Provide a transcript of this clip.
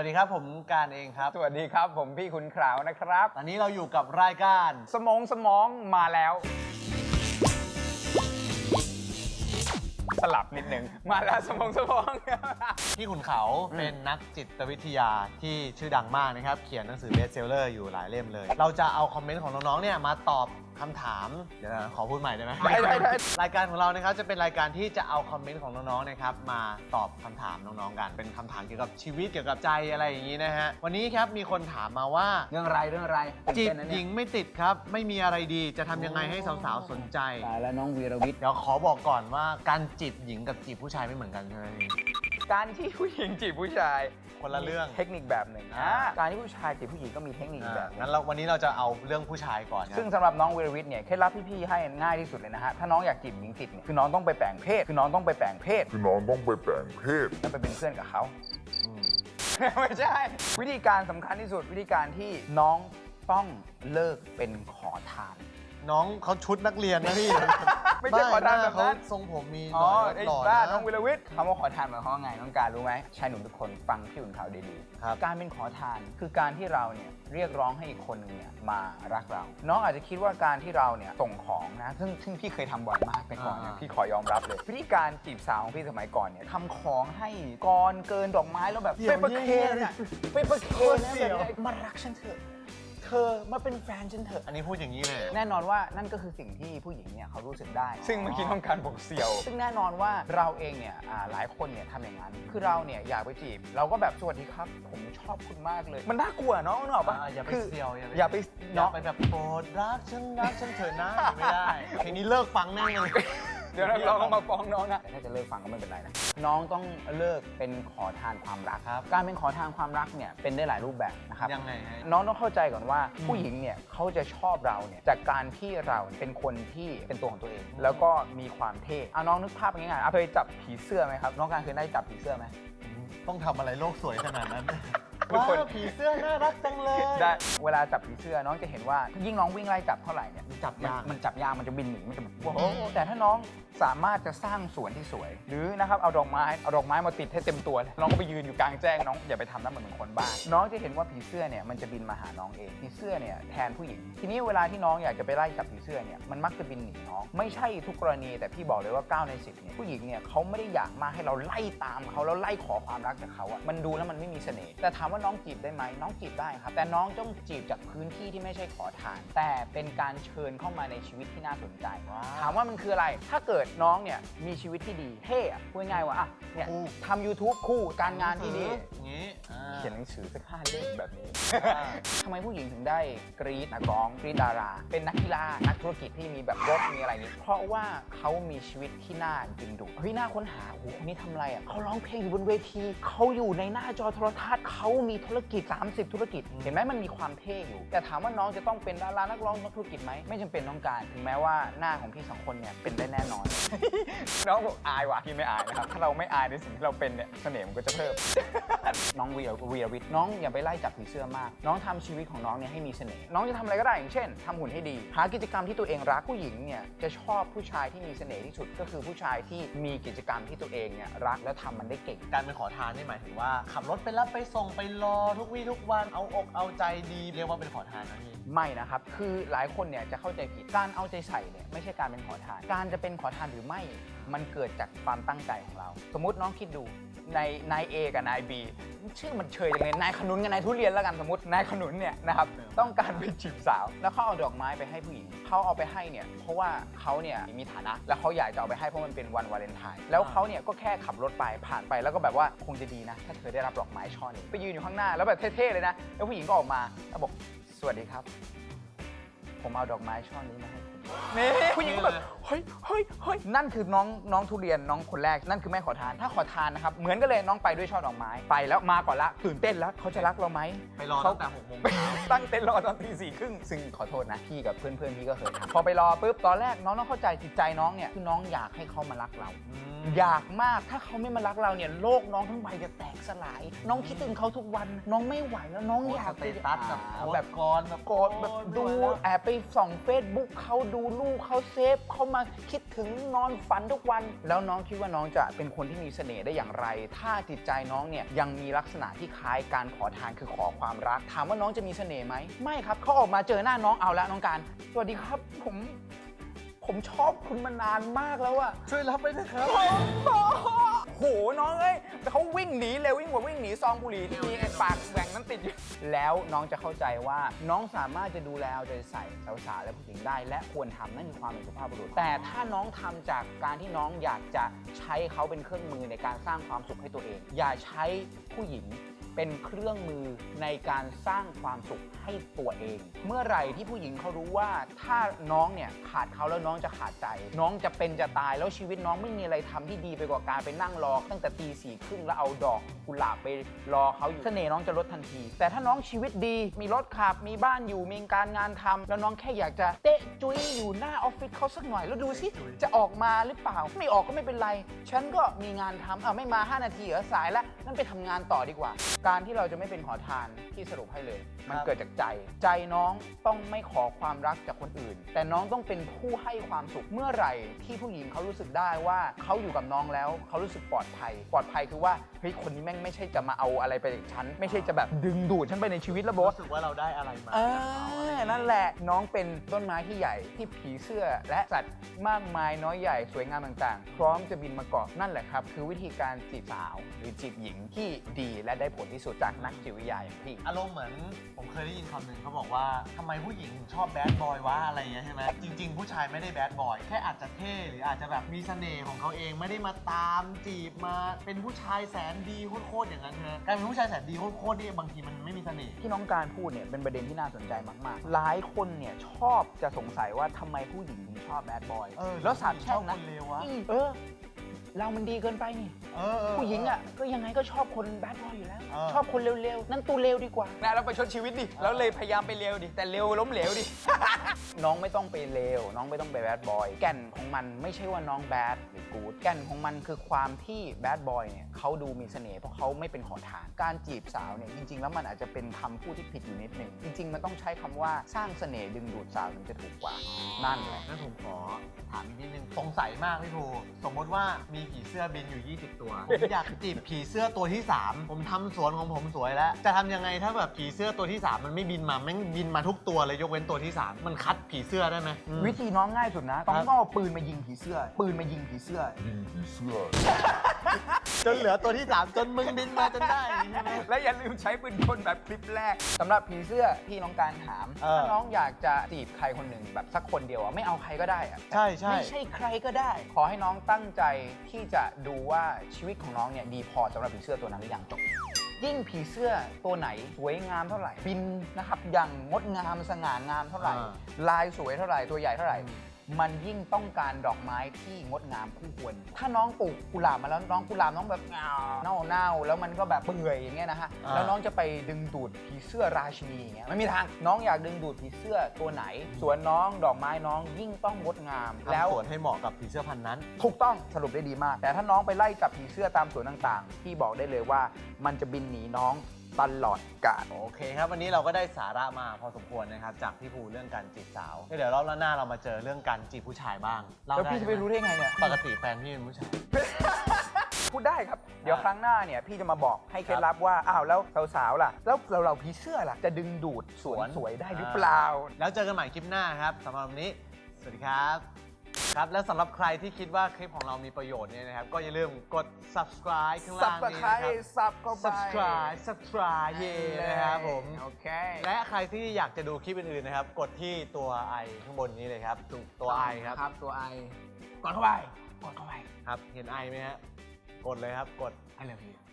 วัสดีครับผมการเองครับ สวัสดีครับ ผมพี่คุณขราวนะครับ ตอนนี้เราอยู่กับรายการ สมองสมองมาแล้ว สลับนิดหนึ่งมาแล้วสมองสมอง พี่ขุนเขาเป็นนักจิตวิทยาที่ชื่อดังมากนะครับ เขียนหนังสือเบสเซลเลอร์อยู่หลายเล่มเลย เราจะเอาคอมเมนต์ของน้องๆเนี่ยมาตอบ คำถามเดี๋ยวนะขอพูดใหม่ได้ไหมได้ได้ได้ รายการของเรานะครับจะเป็นรายการที่จะเอาคอมเมนต์ของน้องๆนะครับมาตอบคำถามน้องๆกัน เป็นคำถามเกี่ยวกับชีวิตเกี่ยวกับใจอะไรอย่างนี้นะฮะวันนี้ครับมีคนถามมาว่า เรื่องอะไรเรื่องอะไรตื่นจีบเต้นนะหเนี่ญิยงไม่ติดครับ ไม่มีอะไรดีจะทำยังไงให้สาวๆสนใจ ตายแล้วน้องวีรวิทย์ เดี๋ยวขอบอกก่อนว่าการจีบหญิงกับจีบผู้ชายไม่เหมือนกันใช่ไหมพี่การที่ผู้หญิงจีบผู้ชาย คนละเรื่องมีเทคนิคแบบหนึ่งอ่า การที่ผู้ชายจีบผู้หญิงก็มีเทคนิคอีกอ่าแบบหนึ่ง งั้นเราวันนี้เราจะเอาเรื่องผู้ชายก่อนครับซึ่งสำหรับน้องวีรวิทย์เนี่ยเคล็ดลับที่พี่ให้ง่ายที่สุดเลยนะฮะ ถ้าน้องอยากจีบหญิงติดเนี่ยคือน้องต้องไปแปลงเพศ คือน้องต้องไปแปลงเพศ คือน้องต้องไปแปลงเพศ แล้วไปเป็นเพื่อนกับเขา อืม ไม่ใช่ วิธีการสำคัญที่สุดวิธีการที่น้องต้องเลิกเป็นขอทาน น้องเขาชุดนักเรียนนะพี่ ไม่ใช่ขอทานแบบนั้นเขาทรงผมมีอ๋อหน่อยไอ้หล่อบ้านะน้องวิรวิทย์คำว่าขอทานหมายความว่าไงน้องการรู้ไหมชายหนุ่มทุกคนฟังพี่อุ่นข่าวดีครับๆการเป็นขอทานคือการที่เราเนี่ยเรียกร้องให้อีกคนหนึงเนี่ยมารักเรา น้องอาจจะคิดว่าการที่เราเนี่ยส่งของนะซึ่งซึ่งพี่เคยทำบ่อยมากแต่ก่อนเนี่ยพี่ขอยอมรับเลยวิธีการจีบสาวของพี่สมัยก่อนเนี่ยทำของให้กรเกินดอกไม้แล้วแบบเสี่เปยวเปอร์เหี้เคนยอะเปเปอร์เคนนะเสี่แบบยวเนี้ยมารักฉันเถอะ เธอมาเป็นแฟนฉันเถอะ อันนี้พูดอย่างนี้เลย แน่นอนว่านั่นก็คือสิ่งที่ผู้หญิงเนี่ยเขารู้สึกได้ ซึ่งเมื่อกี้ต้องการบอกเสี่ยว ซึ่งแน่นอนว่าเราเองเนี่ยอ่าหลายคนเนี่ยทำอย่างนั้น คือเราเนี่ยอยากไปจีบ เราก็แบบสวัสดีครับ ผมชอบคุณมากเลย มันน่ากลัวเนาะนึกออกปะอ่าอย่าไปคือเสี่ยวอย่าไปอย่าเนาะ ไปแบบโปรดรักฉันรักฉันเถอะนะไม่ได้เพลงนี้เลิกฟังแน่เลย เดี๋ยวนักร้องก็มาฟ้องน้องนะ แต่ถ้าจะเลิกฟังก็ไม่เป็นไรนะ น้องต้องเลิกเป็นขอทานความรักครับ การเป็นขอทานความรักเนี่ยเป็นได้หลายรูปแบบนะครับยังไงฮะน้องต้องเข้าใจก่อนว่าผู้หญิงเนี่ยเขาจะชอบเราเนี่ยจากการที่เราเป็นคนที่เป็นตัวของตัวเอง แล้วก็มีความเท่เอาน้องนึกภาพง่ายๆอะเคยจับผีเสื้อไหมครับน้องการเคยได้จับผีเสื้อไหมต้องทำอะไรโลกสวยขนาดนั้น ทุกคนว้าวผีเสื้อน่ารักจังเลย ได้เวลาจับผีเสื้อน้องจะเห็นว่ายิ่งน้องวิ่งไล่จับเท่าไหร่เนี่ยจับยากมันมันจับยากมันจะบินหนีมันจะแบบโอ้โหแต่ถ้าน้อง สามารถจะสร้างสวนที่สวย หรือนะครับเอาดอกไม้เอาดอกไม้มาติดให้เต็มตัวเลยน้องก็ไปยืนอยู่กลางแจ้งน้องอย่าไปทำนั่นเหมือนคนบ้าน้องจะเห็นว่าผีเสื้อเนี่ยมันจะบินมาหาน้องเองผีเสื้อเนี่ยแทนผู้หญิง ทีนี้เวลาที่น้องอยากจะไปไล่จับผีเสื้อเนี่ยมันมักจะบินหนีน้องไม่ใช่ทุกกรณีแต่พี่บอกเลยว่า 9 ใน 10เนี่ยผู้หญิงเนี่ยเขาไม่ได้อยากมาให้เราไล่ตามเขาแล้วไล่ขอความรักจากเขาอะมันดูแล้วมันไม่มีเสน่ห์แต่ถามว่าน้องจีบได้ไหมน้องจีบได้ครับแต่น้องต้องจีบจากพื้นที่ที่ไม่ใช่ขอทาน แต่เป็นการเชิญเข้ามาในชีวิตที่น่าสนใจว้าวถามว่ามันคืออะไรถ้าเกิดน้องเนี่ยมีชีวิตที่ดีเท่อะพูดง่ายๆว่าอะเนี่ยคู่ทำ YouTube คู่การงานที่ดี อย่างนี้อ่า เขียนหนังสือสักห้าเล่มแบบนี้อ่าทำไมผู้หญิงถึงได้กรีดนักร้องกรีดดารา เป็นนักกีฬานักธุรกิจที่มีแบบรถมีอะไรนี้ เพราะว่าเขามีชีวิตที่น่าดึงดูดเฮ้ยน่าค้นหาโอ้โหคนนี้ทำอะไรอะเขาร้องเพลงอยู่บนเวที เขาอยู่ในหน้าจอโทรทัศน์เขามีธุรกิจ 30 ธุรกิจ เห็นไหมมันมีความเท่อยู่ แต่ถามว่าน้องจะต้องเป็นดารานักร้องนักธุรกิจไหมไม่จำเป็นต้องการ ถึงแม้ว่าหน้าของพี่สองคนเนี่ยเป็นได้แน่นอนน้องบอกอายว่ะพี่ไม่อายนะครับ ถ้าเราไม่อายในสิ่งที่เราเป็นเนี่ยเสน่ห์มันก็จะเพิ่ม น้องวีรวีรวิทย์น้องอย่าไปไล่จับผีเสื้อมาก น้องทำชีวิตของน้องเนี่ยให้มีเสน่ห์ น้องจะทำอะไรก็ได้อย่างเช่นทำหุ่นให้ดี หากิจกรรมที่ตัวเองรักผู้หญิงเนี่ยจะชอบผู้ชายที่มีเสน่ห์ที่สุด ก็คือผู้ชายที่มีกิจกรรมที่ตัวเองเนี่ยรักและทำมันได้เก่ง การเป็นขอทานนี่หมายถึงว่า ขับรถไปรับไปส่งไปรอทุกวี่ทุกวันเอาอกเอาใจดีเรียกว่าเป็นขอทานนะพี่ไม่นะครับ คือหลายคนเนี่ยจะเข้าใจผิด การเอาใจใส่เนี่ยไม่ใช่การเป็นขอทาน การจะเป็นขอทานหรือไม่มันเกิดจากความตั้งใจของเรา สมมุติน้องคิดดูในนาย A กับนาย B ชื่อมันเชยจังเลยนายขนุนกับนายทุเรียนแล้วกันสมมตินายขนุนเนี่ยนะครับต้องการไปจีบสาว แล้วเขาเอาดอกไม้ไปให้ผู้หญิงเขาเอาไปให้เนี่ยเพราะว่าเขาเนี่ยมีฐานะ แล้วเขาอยากจะเอาไปให้เพราะมันเป็นวันวาเลนไทน์แล้วเขาเนี่ยก็แค่ขับรถไปผ่านไปแล้วก็แบบว่าคงจะดีนะ ถ้าเธอได้รับดอกไม้ช่อนี้ไปยืนอยู่ข้างหน้า แล้วแบบเท่ๆเลยนะ แล้วผู้หญิงก็ออกมาแล้วบอกสวัสดีครับ ผมเอาดอกไม้ช่อนี้มาให้คุณ นี่ผู้หญิงก็แบบเฮ้ยเฮ้ยเฮ้ยนั่นคือน้องน้องทุเรียนน้องคนแรกนั่นคือแม่ขอทาน ถ้าขอทานนะครับเหมือนกันเลยน้องไปด้วยช่อดอกไม้ไปแล้วมาก่อนละตื่นเต้นแล้วเขาจะรักเราไหมไปรอเขาตั้งแต่หกโมงเช้า ตั้งเต็นท์รอตอนตีสี่ครึ่งซึ่งขอโทษนะพี่กับเพื่อนเพื่อนๆพี่ก็เคยทำพอไปรอปุ๊บตอนแรกน้องต้องเข้าใจจิตใจน้องเนี่ยคือน้องอยากให้เขามารักเรา อยากมากถ้าเขาไม่มารักเราเนี่ยโลกน้องทั้งใบจะแตกสลาย น้องคิดถึงเขาทุกวัน น้องไม่ไหวแล้วน้องโพสอยากสเตตัสแบบอ่าโพสแบบก่อนแบบโกรธแบบดูด้วยแล้วแอบไปส่องเฟซบุ๊กเขาดูดูลูกเขาเซฟเขามาคิดถึงนอนฝันทุกวัน แล้วน้องคิดว่าน้องจะเป็นคนที่มีเสน่ห์ได้อย่างไร ถ้าจิตใจน้องเนี่ยยังมีลักษณะที่คล้ายการขอทานคือขอความรัก ถามว่าน้องจะมีเสน่ห์ไหมไม่ครับเขาออกมาเจอหน้าน้องเอาละน้องการสวัสดีครับผม ผมชอบคุณมานานมากแล้วอะช่วยรับไปนะครับ โหน้องเอ้ยเขาวิ่งหนีเร็ววิ่งกว่าวิ่งหนีซองบุหรี่ที่มีไอ้ปากแหว่งนั้นติดอยู่แล้วน้องจะเข้าใจว่าน้องสามารถจะดูแลเอาใจใส่สาวๆและผู้หญิงได้ และควรทำนั่นคือความเป็นสุภาพบุรุษ แต่ถ้าน้องทำจากการที่น้องอยากจะใช้เขาเป็นเครื่องมือในการสร้างความสุขให้ตัวเอง อย่าใช้ผู้หญิง เป็นเครื่องมือในการสร้างความสุขให้ตัวเอง เมื่อไหร่ที่ผู้หญิงเขารู้ว่าถ้าน้องเนี่ยขาดเขาแล้วน้องจะขาดใจ น้องจะเป็นจะตายแล้วชีวิตน้องไม่มีอะไรทำที่ดีไปกว่าการไปนั่งรอตั้งแต่ตีสี่ครึ่งแล้วเอาดอกกุหลาบไปรอเขาอยู่เสน่ห์น้องจะลดทันที แต่ถ้าน้องชีวิตดีมีรถขับมีบ้านอยู่มีการงานทำแล้วน้องแค่อยากจะเตะจุ้ยอยู่หน้าออฟฟิศเขาสักหน่อยแล้วดูสิจะออกมาหรือเปล่า ไม่ออกก็ไม่เป็นไร ฉันก็มีงานทำอะไม่มา 5 นาทีเหรอสายแล้วนั่นไปทำงานต่อดีกว่าการที่เราจะไม่เป็นขอทานที่สรุปให้เลย มันครับเกิดจากใจ ใจน้องต้องไม่ขอความรักจากคนอื่น แต่น้องต้องเป็นผู้ให้ความสุขเมื่อไหร่ที่ผู้หญิงเขารู้สึกได้ว่าเขาอยู่กับน้องแล้วเขารู้สึกปลอดภัย ปลอดภัยคือว่าเฮ้ยคนนี้แม่งไม่ใช่จะมาเอาอะไรไปจากฉันไม่ใช่จะแบบดึงดูดฉันไปในชีวิตแล้วบอกว่า รู้สึกว่าเราได้อะไรมาเออ นั่นแหละน้องเป็นต้นไม้ที่ใหญ่ที่ผีเสื้อ และสัตว์มากมายน้อยใหญ่สวยงามต่างๆ พร้อมจะบินมาเกาะนั่นแหละครับ คือวิธีการจีบสาวหรือจีบหญิงที่ดีและได้ผลที่สุดจากนักจิตวิทยาอย่างพี่ อารมณ์เหมือนผมเคยได้ยินคำหนึ่งเขาบอกว่าทำไมผู้หญิงถึงชอบแบดบอยวะอะไรอย่างเงี้ยใช่ไหมจริง ๆ ผู้ชายไม่ได้แบดบอยแค่อาจจะเท่หรืออาจจะแบบมีเสน่ห์ของเขาเองไม่ได้มาตามจีบมาเป็นผู้ชายแสนดีโคตรๆอย่างนั้นใช่ไหมการเป็นผู้ชายแสนดีโคตรๆนี่บางทีมันไม่มีเสน่ห์ ที่น้องการพูดเนี่ยเป็นประเด็นที่น่าสนใจมาก ๆ หลายคนเนี่ยชอบจะสงสัยว่าทำไมผู้หญิงถึงชอบแบดบอย เออแล้วสาบแช่งชอบนะคนเลววะอืมเออ เรามันดีเกินไปนี่ เออเออผู้หญิงอะก็ยังไงก็ชอบคนแบดบอยอยู่แล้ว เออ ชอบคนเร็วๆ นั่นตูเร็วดีกว่า นะเราไปชดชีวิตดิ แล้วเลยพยายามไปเร็วดิ แต่เร็วล้มเหลวดิ น้องไม่ต้องไปเลวน้องไม่ต้องไปแบดบอย แก่นของมันไม่ใช่ว่าน้องแบดหรือกูดแก่นของมันคือความที่แบดบอยเนี่ยเขาดูมีเสน่ห์เพราะเขาไม่เป็นขอทาน การจีบสาวเนี่ยจริง ๆ แล้วมันอาจจะเป็นคำพูดที่ผิดอยู่นิดนึงจริง ๆ มันต้องใช้คำว่าสร้างเสน่ห์ดึงดูดสาวถึงจะถูกกว่านั่นแหละงั้นผมขอถามอีกนิดนึงสงสัยมากพี่ภูสมมติว่ามีผีเสื้อบินอยู่ 20 ตัว ผมอยากจีบผีเสื้อตัวที่ 3 ผมทำสวนของผมสวยแล้ว จะทำยังไงถ้าแบบผีเสื้อตัวที่ 3 มันไม่บินมาแม่งบินมาทุกตัวเลยยกเว้นตัวที่ 3 มันคัดผีเสื้อได้ไหมอืม วิธีน้องง่ายสุดนะ ต้องครับต้องเอาปืนมายิงผีเสื้อ ปืนมายิงผีเสื้อ จนเหลือตัวที่ 3 จนมึงบินมาจนได้อย่างนี้ใช่ไหม และอย่าลืมใช้ปืนกลแบบคลิปแรก สำหรับผีเสื้อที่น้องการถามเออ ถ้าน้องอยากจะจีบใครคนหนึ่งแบบสักคนเดียวอะไม่เอาใครก็ได้อะใช่ใช่ ไม่ใช่ใครก็ได้ ขอให้น้องตั้งใจที่จะดูว่าชีวิตของน้องเนี่ยดีพอสำหรับผีเสื้อตัวนั้นหรือยังจบ ยิ่งผีเสื้อตัวไหนสวยงามเท่าไหร่บินนะครับอย่างงดงามสง่างามเท่าไหร่ อ่า ลายสวยเท่าไหร่ตัวใหญ่เท่าไหร่ มันยิ่งต้องการดอกไม้ที่งดงามคู่ควร ถ้าน้องปลูกกุหลาบมาแล้วน้องกุหลาบน้องแบบเน่าเน่าๆแล้วมันก็แบบเปื่อยอย่างเงี้ยนะฮะอ่า แล้วน้องจะไปดึงดูดผีเสื้อราชินีอย่างเงี้ยไม่มีทางน้องอยากดึงดูดผีเสื้อตัวไหน สวนน้องดอกไม้น้องยิ่งต้องงดงามแล้แล้ววสวนให้เหมาะกับผีเสื้อพันธุ์นั้น ถูกต้องสรุปได้ดีมาก แต่ถ้าน้องไปไล่จับผีเสื้อตามสวนต่างๆพี่บอกได้เลยว่ามันจะบินหนีน้อง ตลอดกาล โอเคครับ วันนี้เราก็ได้สาระมาพอสมควรนะครับ จากพี่ภูเรื่องการจีบสาวเดี๋ยวรอบหน้าเรามาเจอเรื่องการจีบผู้ชายบ้างเล่าแล้วได้พี่จะไปรู้ได้ไงเนี่ย ปกติแฟนพี่เป็นผู้ชาย พูดได้ครับ เดี๋ยวครั้งหน้าเนี่ยพี่จะมาบอกให้เคล็ดลับว่า อ้าวแล้วสาวๆล่ะ แล้วเราเราผีเสื้อล่ะ จะดึงดูดสวนสวนสวยได้หรือเปล่า แล้วเจอกันใหม่คลิปหน้าครับสำหรับวันนี้ สวัสดีครับ ครับ แล้วสำหรับใครที่คิดว่าคลิปของเรามีประโยชน์เนี่ยนะครับ ก็อย่าลืมกด subscribe ข้างสับล่างตะนี้ไคร้นะครับ สับเข้าไป subscribe subscribe เย่นะครับผม โอเค และใครที่อยากจะดูคลิปอื่นๆนะครับ กดที่ตัวไอข้างบนนี้เลยครับตัวไอครับครับ ตัวไอกดเข้าไป กดเข้าไป ครับ เห็นไอไหมฮะ กดเลยครับ กดไอเลิฟยู